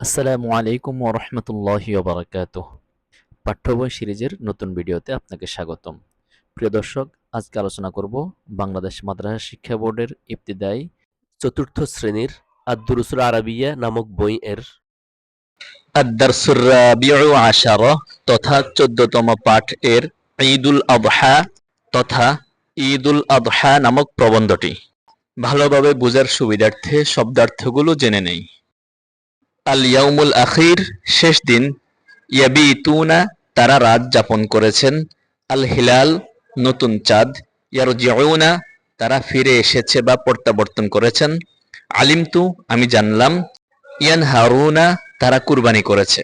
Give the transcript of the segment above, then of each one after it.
আসসালামু আলাইকুম ওরহমতুল্লাহি ওবরাকাত পাঠ্য বই সিরিজের নতুন ভিডিওতে আপনাকে স্বাগতম। প্রিয় দর্শক, আজকে আলোচনা করব বাংলাদেশ মাদ্রাসা শিক্ষা বোর্ডের ইবতিদায়ী চতুর্থ শ্রেণির আদ্দুরুসুল আরবিয়া নামক বই এর আদারসুর আশারা তথা চোদ্দতম পাঠ এর ঈদুল আবহা তথা ঈদুল আবহা নামক প্রবন্ধটি। ভালোভাবে বোঝার সুবিধার্থে শব্দার্থগুলো জেনে নেই। আল ইয়াউমুল আখির, শেষ দিন, ইয়াবিতুনা, তারা রাত যাপন করেছেন। আল হিলাল নতুন চাঁদ, ইয়ারজিউনা, তারা ফিরে এসেছে বা প্রত্যাবর্তন করেছেন। আলিমতু, আমি জানলাম ইয়ান হারুনা তারা কুরবানি করেছে।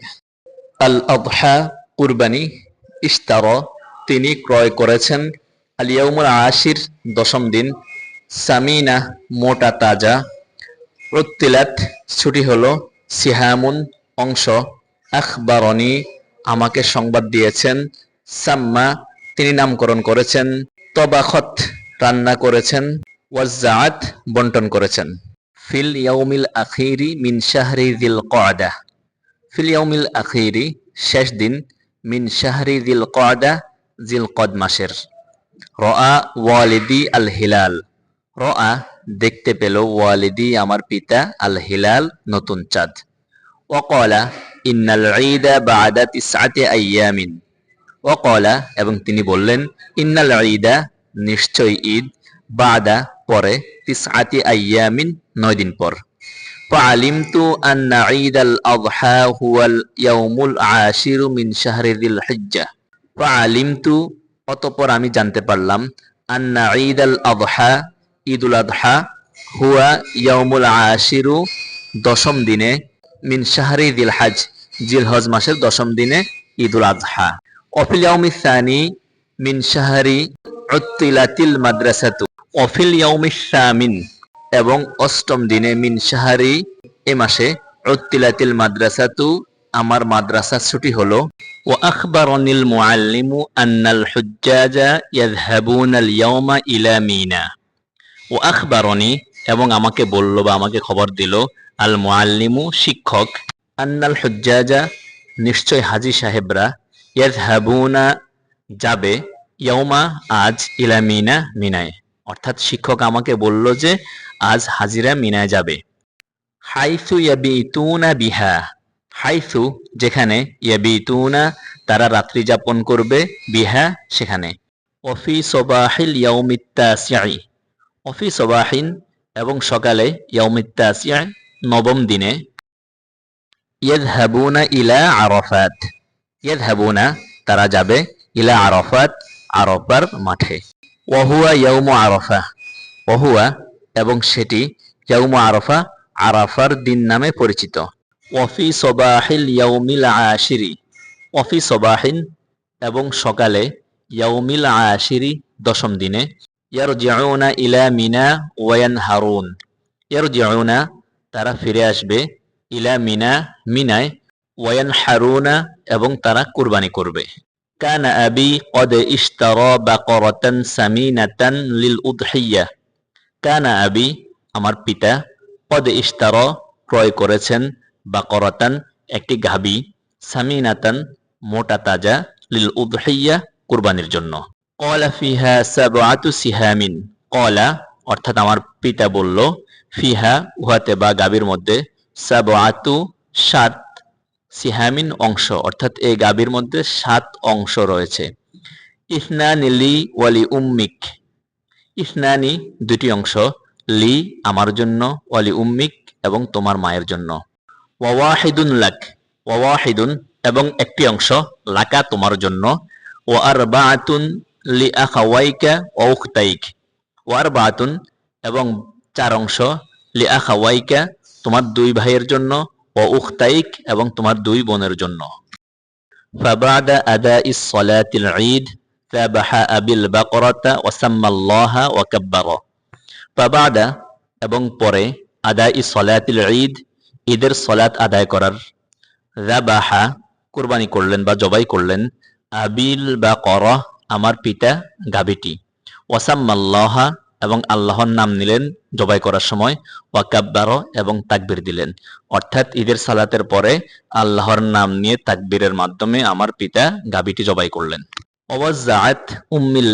আল আবহা কুরবানি ইস্তার তিনি ক্রয় করেছেন। আল ইয়াউমুল আশির, দশম দিন, সামিনা, মোটা তাজা। রত্তিলাত ছুটি হলো সিহামুন, অংশ। আখবারনি আমাকে সংবাদ দিয়েছেন। সাম্মা, তিনি নামকরণ করেছেন। তবাখত রান্না করেছেন। ওয়াজ্জাআত বন্টন করেছেন। ফিল ইয়াউমিল আখিরি মিন শাহরি দিল কয়দা ফিল ইয়াউমিল আখিরি, শেষ দিন, মিন শাহরি দিল কয়দা জিল কদ মাসের। রআ ওয়ালিদি আল হিলাল রআ, দেখতে পেল ওয়ালিদি আমার পিতা আল হিলাল নতুন চাঁদ। ওকলা ইন্নাল ঈদা বাদা তিসআতি আইয়ামিন ওকলা এবং তিনি বললেন ইন্নাল ঈদা নিশ্চয় ঈদ বাদা পরে তিসআতি আইয়ামিন নয় দিন পর فعلمت أن عيد الأضحى هو اليوم العاشر من شهر ذي الحجة فعلمت অতঃপর আমি জানতে পারলাম আন্না ঈদ আল আদহা ঈদুল আদহা হুয়া ইয়াউমুল আশিরু দশম দিনে মিন শাহরি দিল হাজ জিলহজ মাসের দশম দিনে ঈদুল আদহা অফিল ইয়াউমি সানি মিন শাহরি উত্তিলাতিল মাদ্রাসাতু। অফিল ইয়াউমি শামিন, এবং অষ্টম দিনে মিন শাহরি এ মাসে উত্তিলাতিল মাদ্রাসাতু, আমার মাদ্রাসা ছুটি হলো। আন্নাল হুজ্জাজা ইয়াযহাবুনা আল ইয়াওমা ইলা মিনা। ও আখবারনি এবং আমাকে বলল বা আমাকে খবর দিল, আল মুআল্লিমু শিক্ষক, আন্নাল হুজ্জাজা নিশ্চয় হাজি সাহেবরা ইয়াযহাবুনা যাবে ইয়াউমা আজ ইলা মিনা মিনায়। অর্থাৎ শিক্ষক আমাকে বলল যে, আজ হাজিরা মিনায় যাবে। হাইসু ইয়াবি ইয়াবিতুনা বিহা। হাইসু, যেখানে ইয়াবি ইয়াবিতুনা, তারা রাত্রি যাপন করবে, বিহা সেখানে। অফি সবাহিল ইয়াউমিত্তাসিয়াই অফি সবাহিন এবং সকালে নবম দিনে ইলা আরাফাত। তারা যাবে ইলা আরাফাত, আরাফার মাঠে। ওয়াহুয়া ইয়াউমু আরাফা। ওহুয়া এবং সেটি ইয়াউমু আরাফা, আরাফার দিন নামে পরিচিত। ওয়াফি সবাহিল ইয়াউমিল আশিরি। ওয়াফি সবাহিন এবং সকালে ইয়াউমিল আশিরি দশম দিনে ইয়ারজিউনা ইলা মিনা ওয়ান হারুন ইয়ারজিউনা তারা ফিরে আসবে ইলা মিনা মিনায় ওয়ান হারুনা এবং তারা কুরবানি করবে। কান আবি কদ ইশতারা বাকরাতান সামিনাতান লিল উদহিয়া কান আবি আমার পিতা কদ ইশতারা ক্রয় করেছেন বাকরাতান একটি গাভী সামিনাতান মোটা তাজা লিল উদহিয়া কুরবানির জন্য। কলা ফিহা সাবআতু সিহামিন কলা অর্থাৎ আমার পিতা বলল, ফিহা, উহাতে বা গাবির মধ্যে সাবআতু সাত সিহামিন অংশ, অর্থাৎ এই গাবির মধ্যে সাত অংশ রয়েছে। ইসনানি লি ওয়ালি উম্মিক। ইসনানি দুটি অংশ, লি আমার জন্য, ওয়ালি উম্মিক এবং তোমার মায়ের জন্য। ওয়াওয়াহিদুন লাক, ওয়াওয়াহিদুন এবং একটি অংশ, লাকা তোমার জন্য। ও আর বাতুন লি আখাওয়াইকা ও উখতাইক ও আর বাতুন এবং চার অংশ লি আখাওয়াইকা তোমার দুই ভাইয়ের জন্য ও উখতাইক এবং তোমার দুই বোনের জন্য فبعد أداء الصلاة العيد ذبح أبي البقرة وسمى الله وكبر فبعد এবং পরে আদাই সলাতিল ঈদ ঈদের সলাত আদায় করার রাবাহা কুরবানি করলেন বা জবাই করলেন আবিল বা কর আমার পিতা গাবিটি ওয়াসাম্মাল্লাহা, এবং আল্লাহর নাম নিলেন জবাই করার সময়, ওয়াকাব্বার, এবং তাকবির দিলেন। অর্থাৎ ঈদের সালাতের পরে আল্লাহর নাম নিয়ে তাকবীরের মাধ্যমে আমার পিতা গাবিটি জবাই করলেন।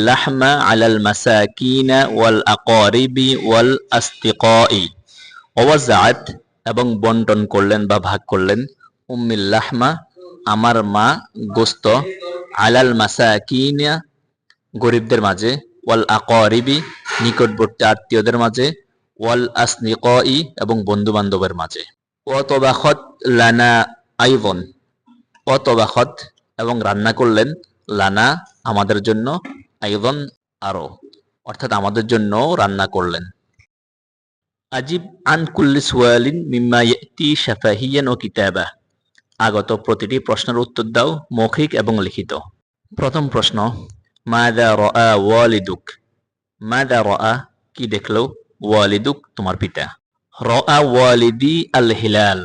লাহমা আলাল মাসাকিনা ওয়াল আকারিবি ওয়াল আস্তিকাই। ওয়াজ্জাআত, এবং বন্টন করলেন বা ভাগ করলেন, উম্মিল লাহমা, আমার মা গোস্ত, আলাল মাসাকিনা গরিবদের মাঝে, ওয়াল আকারিবি, নিকটবর্তী আত্মীয়দের মাঝে, ওয়াল আসনিকাই এবং বন্ধু বান্ধবের মাঝে। অতবাখত লানা আইবন ওয়াতবাখত এবং রান্না করলেন লানা আমাদের জন্য আইবন আরও, অর্থাৎ আমাদের জন্য রান্না করলেন। আজিব আন কুল্লি সুয়ালিন মিম্মা ইয়াতি শাফাহিয়ান ও কিতাবা। আগত প্রতিটি প্রশ্নের উত্তর দাও মৌখিক এবং লিখিত। প্রথম প্রশ্ন মাদা রআ ওয়ালিদুক? মাদা রআ কি দেখল? ওয়ালিদুক, তোমার পিতা। রআ ওয়ালিদি আল হিলাল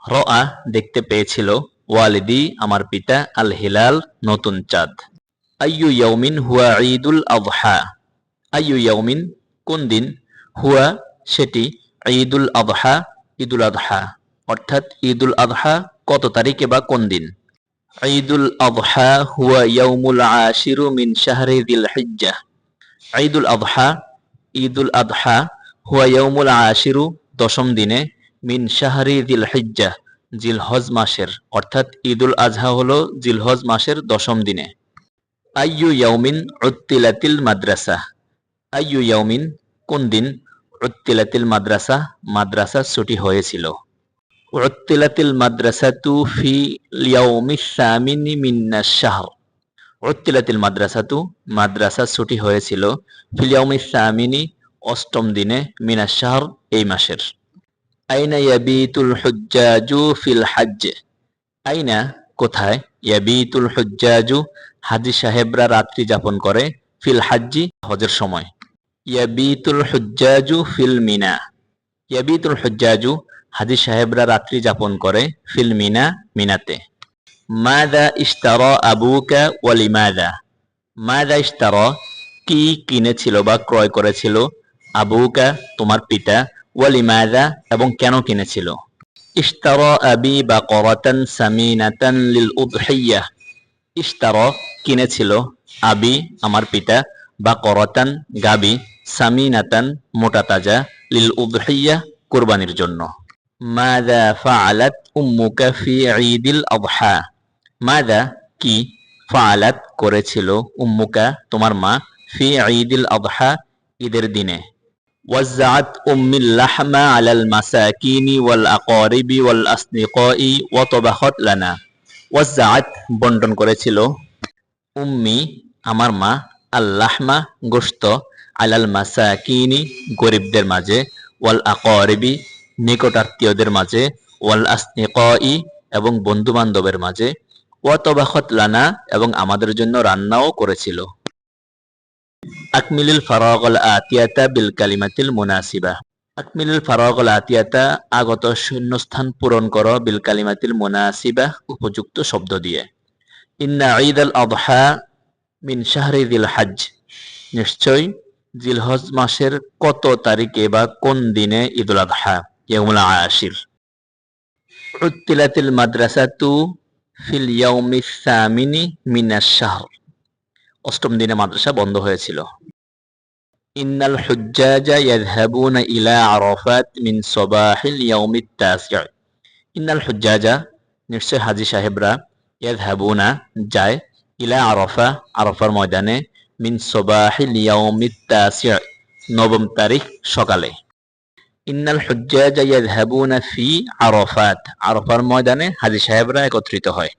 রআ দেখতে পেয়েছিল। ওয়ালিদি, আমার পিতা আল হিলাল নতুন চাঁদ। আইয়ু ইয়াউমিন হুয়া ঈদুল আযহা? আইয়ু ইয়াউমিন, কোন দিন? হুয়া, সেটি ঈদুল আযহা ঈদুল আযহা। অর্থাৎ ঈদুল আযহা কত তারিখে বা কোন দিন? ঈদুল আবহা হুয়া ইয়াউমুল আশিরু মিন শাহরি যিল হিজ্জা। ঈদুল আযহা ঈদুল আযহা হুয়া ইয়াউমুল আশিরু দশম দিনে মিন শাহরি যিল হিজ্জা জিলহজ মাসের। অর্থাৎ ঈদুল আজহা হলো জিলহজ মাসের দশম দিনে। আইয়ু ইয়াউমিন উত্তিলাতিল মাদ্রাসা। আইয়ু ইয়াউমিন কোন দিন উত্তিলাতিল মাদ্রাসা মাদ্রাসা ছুটি হয়েছিল? উত্তিলাতিল মাদ্রাসাতু ফি ইয়াউমিস সামিনি উত্তিলাতিল মাদ্রাসাতু মাদ্রাসা ছুটি হয়েছিল ফিল ইয়াউমিস সামিনি অষ্টম দিনে শাহর এই মাসের। আইনা ইয়াবিতুল হুজ্জাজু ফিল হাজ্জ। আইনা কোথায়? ইয়াবিতুল হুজ্জাজু হাজি সাহেবরা রাত্রি যাপন করে ফিল হাজ্জি হজের সময়। ইয়াবিতুল হুজ্জাজু ফিল মিনা। ইয়াবিতুল হুজ্জাজু হাজি সাহেবরা রাত্রি যাপন করে, ফিল মিনা, মিনাতে। মাদা ইশতারা আবুকা ওয়ালিমাদা মাদা ইশতারা কি কিনেছিল বা ক্রয় করেছিল? আবুকা, তোমার পিতা ওয়ালিমাদা এবং কেন কিনেছিল? ইশতারা আবি বা করাতান সামিনাতান লিল উদহিয়া। ইশতারা কিনেছিল আবি, আমার পিতা বা করতান গাবি, সামিনাতান, মোটা তাজা, লিল উদহিয়া, কুরবানির জন্য। মাদা ফাআলাত উম্মুকা ফি ঈদিল আযহা মাদা কি ফাআলাত করেছিল উম্মুকা তোমার মা ফি ঈদিল আযহা ঈদের দিনে وزعت أم اللحم على المساكين والأقارب والأصدقاء وطبخت لنا ওয়াজ্জাআত বন্টন করেছিল উম্মি আমার মা আল্লাহমা গোশত আলাল মাসাকিনি গরিবদের মাঝে ওয়াল আকরিবি নিকটাত্মীয়দের মাঝে, ওয়াল আসনিকাই এবং বন্ধু বান্ধবের মাঝে ওয়াতবাখত লানা এবং আমাদের জন্য রান্নাও করেছিল। আকমিলুল ফারাগল আতিয়াতা বিল কালিমাতিল মুনাসিবা। আকমিলুল ফারাগল আতিয়াতা আগত শূন্যস্থান পূরণ করো বিল কালিমাতিল মুনাসিবা উপযুক্ত শব্দ দিয়ে। ইন্না ঈদ আল আদহা মিন শাহরি দিল হাজ নিশ্চয়, জিলহজ মাসের কত তারিখে বা কোন দিনে ঈদুল আদহা ইয়াউমুল আশির উত্তিলাতিল মাদ্রাসাতু ফিল ইয়াউমিস সামিনি মিনাশ শাহর অষ্টম দিনে মাদ্রাসা বন্ধ হয়েছিল। ইন্নাল হুজ্জাজা ইয়াযহাবুনা ইলা আরাফাত মিন সাবাহিল ইয়াউমিত তাসি' ইন্নাল হুজ্জাজা নিশ্চয় হাজী সাহেবরা ইয়াযহাবুনা যায় ইলা আরাফা আরাফার ময়দানে মিন সাবাহিল ইয়াউমিত তাসি' নবম তারিখ সকালে ইন্নাল হুজ্জাজা ইয়াযহাবুনা ফি আরাফাত। আরাফার ময়দানে হাজী সাহেবরা একত্রিত হয়।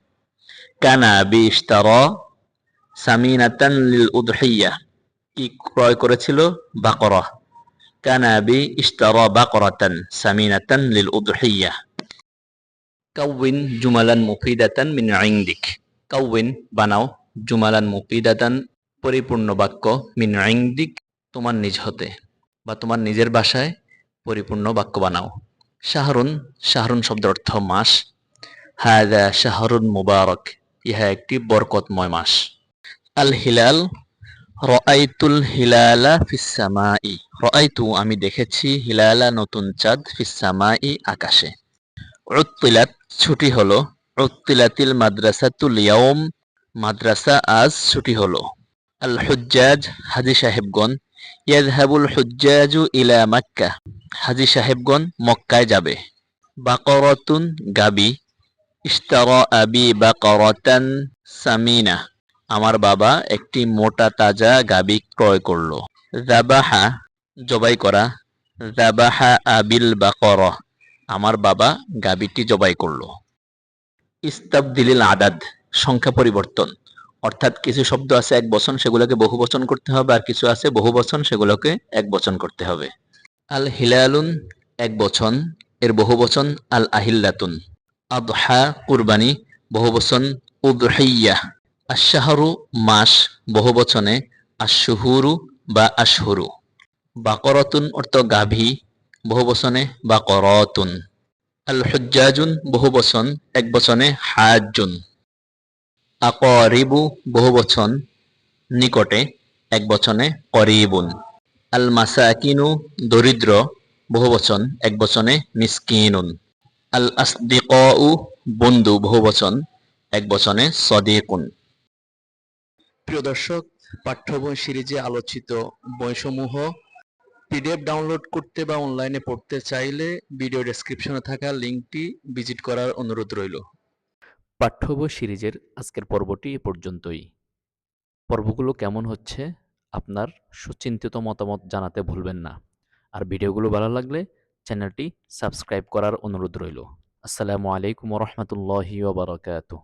কানা বি ইশতারা সামিনাতান লিল উদহিয়া কি ক্রয় করেছিল? বাকরা। কানাবি ইশতারা বাকরাতান সামিনাতান লিল উদহিয়া কাউইন জুমালান মুফিদাতান মিন ইনদিক। কাউইন, বানাও, জুমালান মুফিদাতান পরিপূর্ণ বাক্য, মিন ইনদিক, তোমার নিজ হতে বা তোমার নিজের ভাষায় পরিপূর্ণ বাক্য বানাও। শাহরুন শাহরুন শব্দের অর্থ মাস। হাদা শাহরুন মুবারক, ইহা একটি বরকতময় মাস। আল হিলাল, রআইতুল হিলালা ফিসামাই রআইতু, আমি দেখেছি হিলালা নতুন চাঁদ ফিসামাই আকাশে। উত্তিলাত, ছুটি হলো। উত্তিলাতিল মাদ্রাসাতুল ইয়াউম, মাদ্রাসা আজ ছুটি হলো। আল হুজ্জাজ, হাজি সাহেবগণ ইয়াযহাবুল হুজ্জাজু ইলা মাক্কা। হাজি সাহেবগণ মক্কায় যাবে। বাকরাতুন গাবি। ইশতারা আবি বাকরাতান সামিনা। আমার বাবা একটি মোটা তাজা গাবি ক্রয় করল। যাবাহা, জবাই করা। যাবাহা আবিল বাকর। আমার বাবা গাবিটি জবাই করল। ইস্তাবদিলিল আদাদ, সংখ্যা পরিবর্তন। অর্থাৎ কিছু শব্দ আছে এক বচন, সেগুলোকে বহু বচন করতে হবে, আর কিছু আছে বহু বচন সেগুলোকে এক বচন করতে হবে। আল হিলালুন এক বচন, এর বহু বচন আল আহিল্লাতুন। আদহা কুরবানি বহু বচন উদহিয়া। আশাহরু মাস বহু বচনে আশুহুরু বা আশহুরু। বাকরতুন অর্থ গাভী বহু বচনে বাকরতুন। আল হুজ্জাজুন বহু বচন এক বচনে হাজুন আকরিবু বহু বচন নিকটে এক বচনে করিবুন। আল মাসাকিনু দরিদ্র বহু বচন এক বচনে মিসকিনুন। আল আসদিকাউ বন্ধু বহু বচন এক বচনে সদিকুন। প্রিয় দর্শক পাঠ্য বই সিরিজে আলোচিত বইসমূহ পিডিএফ ডাউনলোড করতে বা অনলাইনে পড়তে চাইলে ভিডিও ডেসক্রিপশনে থাকা লিঙ্কটি ভিজিট করার অনুরোধ রইল। পাঠ্য বই সিরিজের আজকের পর্বটি এ পর্যন্তই। পর্বগুলো কেমন হচ্ছে আপনার সুচিন্তিত মতামত জানাতে ভুলবেন না। আর ভিডিওগুলো ভালো লাগলে চ্যানেলটি সাবস্ক্রাইব করার অনুরোধ রইল। আসসালামু আলাইকুম রহমতুল্লাহি ওবরাকাতুহ